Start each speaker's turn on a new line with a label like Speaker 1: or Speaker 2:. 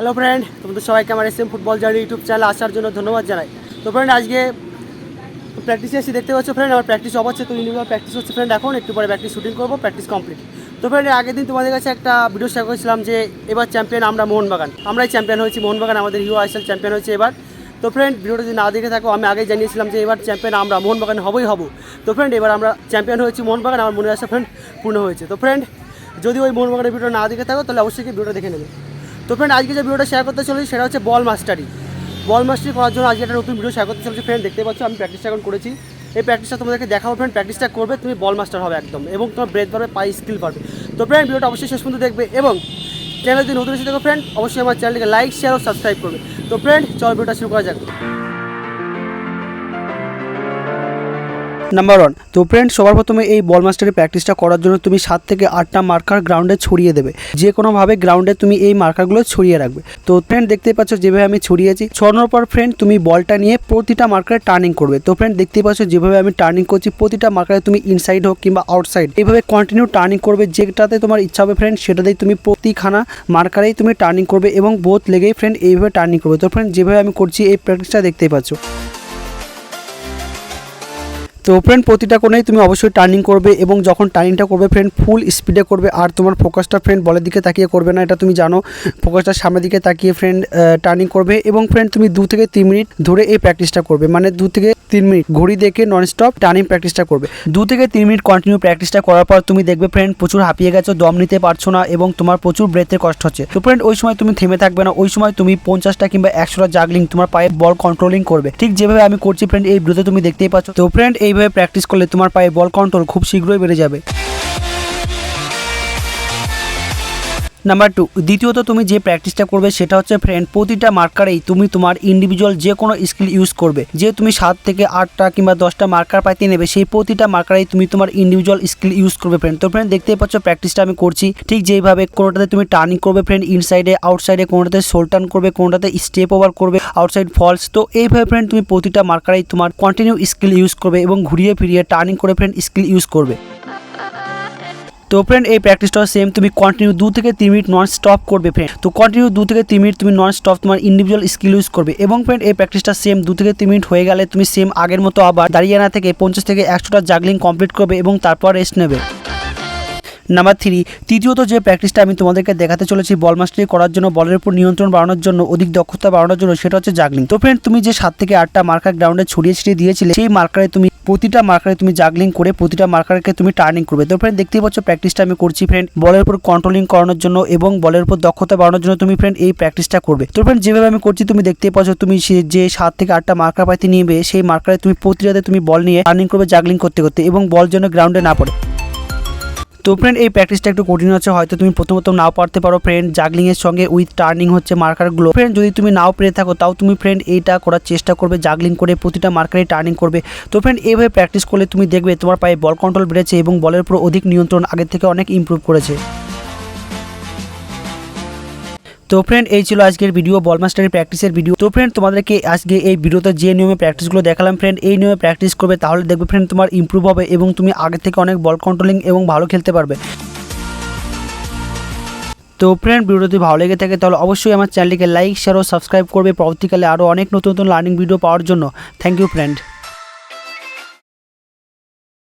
Speaker 1: Hello friend তোমাদের সবাইকে আমার S M football journey YouTube channel আসার জন্য ধন্যবাদ জানাই। তো ফ্রেন্ড আজকে প্র্যাকটিসে এসে দেখতে পাচ্ছ ফ্রেন্ড আমার প্র্যাকটিস হচ্ছে তো ইন্ডিভিজুয়াল প্র্যাকটিস হচ্ছে ফ্রেন্ড এখন একটু পরে প্র্যাকটিস শুটিং করব প্র্যাকটিস কমপ্লিট তো ফ্রেন্ড আগের দিন তোমাদের কাছে একটা ভিডিও শেয়ার করেছিলাম যে এবার চ্যাম্পিয়ন আমরা মোহনবাগান। আমরাই চ্যাম্পিয়ন হয়েছি মোহনবাগান, আমাদের ইউ আইএসএল চ্যাম্পিয়ন হয়েছে এবার। তো ফ্রেন্ড ভিডিওটা যদি না দেখে থাকো, আমি আগেই জানিয়েছিলাম যে এবার চ্যাম্পিয়ন আমরা মোহনবাগান হবই হব। তো ফ্রেন্ড এবার আমরা চ্যাম্পিয়ন হয়েছি মোহনবাগান, আমার মনে আসা ফ্রেন্ড পূর্ণ হয়েছে। তো ফ্রেন্ড যদি ওই মোহনবাগানের ভিডিও না দেখে থাকো, তাহলে অবশ্যই ভিডিওটা দেখে নেবে। তো ফ্রেন্ড আজকে যে ভিডিওটা শেয়ার করতে চলেছি সেটা হচ্ছে বল মাস্টারি বল মাস্টারি করার জন্য আজকে একটা নতুন ভিডিও শেয়ার করতে চলেছি। ফ্রেন্ড দেখতে পাচ্ছ, আমি প্র্যাকটিসটা এখন করেছি। এই প্র্যাকটিসটা তোমাদেরকে দেখাবো ফ্রেন্ড প্র্যাকটিসটা করবে, তুমি বল মাস্টার হবে একদম। এবং তোমার ব্রেথ পাবে পাই স্কিল পাবে। তো ফ্রেন্ড ভিডিওটা অবশ্যই শেষ পর্যন্ত দেখবে এবং চ্যানেল যদি নতুন এসে দেখো ফ্রেন্ড অবশ্যই আমার চ্যানেলকে লাইক শেয়ার ও সাবস্ক্রাইব করবে। তো ফ্রেন্ড চল ভিডিওটা শুরু করা যাক। নাম্বার ওয়ান তো ফ্রেন্ড সবার প্রথমে এই বল মাস্টারের প্র্যাকটিসটা করার জন্য তুমি সাত থেকে আটটা মার্কার গ্রাউন্ডে ছড়িয়ে দেবে। যে কোনোভাবে গ্রাউন্ডে তুমি এই মার্কারগুলো ছড়িয়ে রাখবে। তো ফ্রেন্ড দেখতে পাচ্ছ যেভাবে আমি ছড়িয়েছি। ছড়ানোর পর ফ্রেন্ড তুমি বলটা নিয়ে প্রতিটা মার্কারে টার্নিং করবে। তো ফ্রেন্ড দেখতে পাচ্ছ যেভাবে আমি টার্নিং করছি, প্রতিটা মার্কারে তুমি ইনসাইড হোক কিংবা আউটসাইড এইভাবে কন্টিনিউ টার্নিং করবে। যেটাতে তোমার ইচ্ছা হবে ফ্রেন্ড সেটাতেই তুমি প্রতিখানা মার্কারেই তুমি টার্নিং করবে এবং বোধ লেগেই ফ্রেন্ড এইভাবে টার্নিং করবে। তো ফ্রেন্ড যেভাবে আমি করছি এই প্র্যাকটিসটা দেখতেই পাচ্ছ। তো ফ্রেন্ড প্রতিটা কোণেই তুমি অবশ্যই টার্নিং করবে এবং যখন টার্নিংটা করবে ফ্রেন্ড ফুল স্পিডে করবে। আর তোমার ফোকাসটা ফ্রেন্ড বলের দিকে তাকিয়ে করবে না, এটা তুমি জানো। ফোকাসটা সামনের দিকে তাকিয়ে ফ্রেন্ড টার্নিং করবে এবং ফ্রেন্ড তুমি দু থেকে তিন মিনিট ধরে এই প্র্যাকটিসটা করবে। মানে দু থেকে তিন মিনিট ঘড়ি দেখে নন স্টপ টার্নিং প্র্যাকটিসটা করবে। দু থেকে তিন মিনিট কন্টিনিউ প্র্যাকটিসটা করার পর তুমি দেখবে ফ্রেন্ড প্রচুর হাঁপিয়ে গেছো, দম নিতে পারছ না এবং তোমার প্রচুর ব্রেথের কষ্ট হচ্ছে। তো ফ্রেন্ড ওই সময় তুমি থেমে থাকবে না। ওই সময় তুমি পঞ্চাশটা কিংবা একশোটা জাগলিং তোমার পায়ে বল কন্ট্রোলিং করবে। ঠিক যেভাবে আমি করছি ফ্রেন্ড এই ভিডিওতে তুমি দেখতেই পাচ্ছ। তো ফ্রেন্ড এইভাবে প্র্যাকটিস করলে তোমার পায়ে বল কন্ট্রোল খুব শীঘ্রই বেড়ে যাবে। নাম্বার টু দ্বিতীয়ত তুমি যে প্র্যাকটিসটা করবে সেটা হচ্ছে ফ্রেন্ড প্রতিটা মার্কারেই তুমি তোমার ইন্ডিভিজুয়াল যে কোনো স্কিল ইউজ করবে। যে তুমি সাত থেকে আটটা কিংবা দশটা মার্কার পাইতে নেবে, সেই প্রতিটা মার্কারেই তুমি তোমার ইন্ডিভিজুয়াল স্কিল ইউজ করবে ফ্রেন্ড তো ফ্রেন্ড দেখতেই পাচ্ছ প্র্যাকটিসটা আমি করছি। ঠিক যেইভাবে কোনোটাতে তুমি টার্নিং করবে ফ্রেন্ড ইনসাইডে আউটসাইডে কোনোটাতে টার্ন করবে, কোনোটাতে স্টেপ ওভার করবে আউটসাইড ফলস তো এইভাবে ফ্রেন্ড তুমি প্রতিটা মার্কারেই তোমার কন্টিনিউ স্কিল ইউজ করবে এবং ঘুরিয়ে ফিরিয়ে টার্নিং করে ফ্রেন্ড স্কিল ইউজ করবে। তো ফ্রেন্ড এই প্র্যাকটিসটা সেম তুমি কন্টিনিউ দু থেকে তিন মিনিট নন স্টপ করবে ফ্রেন্ড তো কন্টিনিউ দু থেকে তিন মিনিট তুমি নন স্টপ তোমার ইন্ডিভিজুয়াল স্কিল ইউজ করবে। এবং ফ্রেন্ড এই প্র্যাকটিসটা সেম দু থেকে তিন মিনিট হয়ে গেলে তুমি সেম আগের মতো আবার দাঁড়িয়ে না থেকে পঞ্চাশ থেকে একশোটা জাগলিং কমপ্লিট করবে এবং তারপর রেস্ট নেবে। নাম্বার থ্রি তৃতীয়ত যে প্র্যাকটিসটা আমি তোমাদেরকে দেখাতে চলেছি বল মাস্টারি করার জন্য বলের উপর নিয়ন্ত্রণ বাড়ানোর জন্য, অধিক দক্ষতা বাড়ানোর জন্য, সেটা হচ্ছে জাগলিং তো ফ্রেন্ড তুমি যে সাত থেকে আটটা মার্কার গ্রাউন্ডে ছড়িয়ে ছিটিয়ে দিয়েছিলে, সেই মার্কারে তুমি প্রতিটা মার্কারে তুমি জাগলিং করে প্রতিটা মার্কারকে তুমি টার্নিং করবে। তো ফ্রেন্ড দেখতেই পাচ্ছ প্র্যাকটিসটা আমি করছি ফ্রেন্ড বলের উপর কন্ট্রোলিং করানোর জন্য এবং বলের উপর দক্ষতা বাড়ানোর জন্য তুমি ফ্রেন্ড এই প্র্যাকটিসটা করবে। তো ফ্রেন্ড যেভাবে আমি করছি, তুমি দেখতেই পাচ্ছ তুমি যে সাত থেকে আটটা মার্কার পাইতে নিবে, সেই মার্কারে তুমি প্রতিটাতে তুমি বল নিয়ে টার্নিং করবে জাগলিং করতে করতে এবং বল যেন গ্রাউন্ডে না পড়ে। তো ফ্রেন্ড এই প্র্যাকটিসটা একটু কঠিন হচ্ছে। হয়তো তুমি প্রথম প্রথম নাও পারতে পারো ফ্রেন্ড জাগলিং এর সঙ্গে উইথ টার্নিং হচ্ছে মার্কারগুলো ফ্রেন্ড যদি তুমি নাও পেরে থাকো, তাও তুমি ফ্রেন্ড এইটা করার চেষ্টা করবে জাগলিং করে প্রতিটা মার্কারে টার্নিং করবে। তো ফ্রেন্ড এইভাবে প্র্যাকটিস করলে তুমি দেখবে তোমার পায়ে বল কন্ট্রোল বেড়েছে এবং বলের উপর অধিক নিয়ন্ত্রণ আগের থেকে অনেক ইম্প্রুভ করেছে। তো ফ্রেন্ড এই ছিল আজকের ভিডিও বল মাস্টারের প্র্যাকটিসের ভিডিও তো ফ্রেন্ড তোমাদেরকে আজকে এই ভিডিওতে যে নিয়মে প্র্যাকটিসগুলো দেখালাম ফ্রেন্ড এই নিয়মে প্র্যাকটিস করবে, তাহলে দেখবে ফ্রেন্ড তোমার ইমপ্রুভ হবে এবং তুমি আগের থেকে অনেক বল কন্ট্রোলিং এবং ভালো খেলতে পারবে। তো ফ্রেন্ড ভিডিও যদি ভালো লেগে থাকে, তাহলে অবশ্যই আমার চ্যানেলটিকে লাইক শেয়ার ও সাবস্ক্রাইব করবে। পরবর্তীকালে আরও অনেক নতুন নতুন লার্নিং ভিডিও পাওয়ার জন্য। Thank you friend